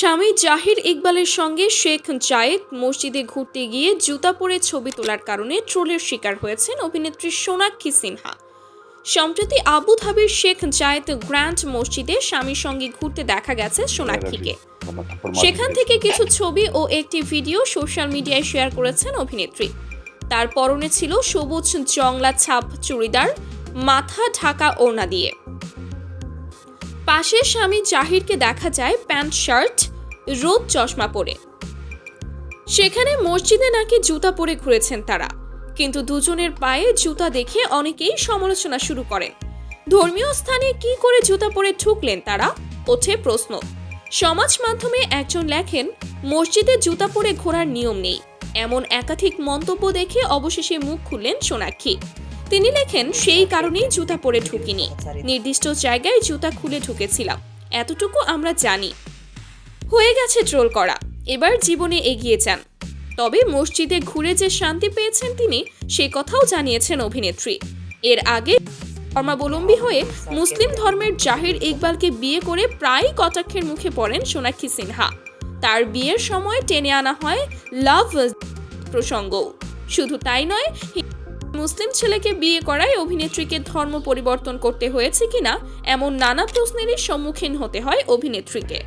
স্বামী জাহির ইকবালের সঙ্গে শেখ জায়েদ মসজিদে ঘুরতে গিয়ে জুতা পরে ছবি তোলার কারণে ট্রোলের শিকার হয়েছেন অভিনেত্রী সোনাক্ষী সিনহা। সম্প্রতি আবু ধাবির শেখ জায়েদ গ্র্যান্ড মসজিদে স্বামীর সঙ্গে ঘুরতে দেখা গেছে সোনাক্ষীকে। সেখান থেকে কিছু ছবি ও একটি ভিডিও সোশ্যাল মিডিয়ায় শেয়ার করেছেন অভিনেত্রী। তার পরনে ছিল সবুজ জংলা ছাপ চুড়িদার, মাথা ঢাকা ওড়না দিয়ে। পাশে স্বামী জাহিরকে দেখা যায় প্যান্ট, শার্ট, রোদ চশমা পরে। সেখানে মসজিদে নাকি জুতা পরে ঘুরেছেন তারা। কিন্তু দুজনের পায়ে জুতা দেখে অনেকেই সমালোচনা শুরু করেন। ধর্মীয় স্থানে কি করে জুতা পরে ঠুকলেন তারা? ওঠে প্রশ্ন। সমাজ মাধ্যমে একজন লেখেন, মসজিদে জুতা পরে ঘোরার নিয়ম নেই। এমন একাধিক মন্তব্য দেখে অবশেষে মুখ খুললেন সোনাক্ষী। তিনি লেখেন, সেই কারণেই জুতা পরে ঢুকিনি। নির্দিষ্ট জায়গায় জুতা খুলে ঢুকেছিলাম। এতটুকু আমরা জানি। হয়ে গেছে ট্রোল করা। এবার জীবনে এগিয়ে যান। তবে মসজিদে ঘুরে যে শান্তি পেয়েছেন তিনি, সে কথাও জানিয়েছেন অভিনেত্রী। এর আগে ধর্মাবলম্বী হয়ে মুসলিম ধর্মের জাহির ইকবালকে বিয়ে করে প্রায় কটাক্ষের মুখে পড়েন সোনাক্ষী সিনহা। তার বিয়ের সময় টেনে আনা হয় লাভ প্রসঙ্গ শুধু তাই নয় মুসলিম ছেলেকে বিয়ে করায় অভিনেত্রীকে ধর্ম পরিবর্তন করতে হয়েছে কিনা, এমন নানা প্রশ্নেরই সম্মুখীন হতে হয় অভিনেত্রীকে।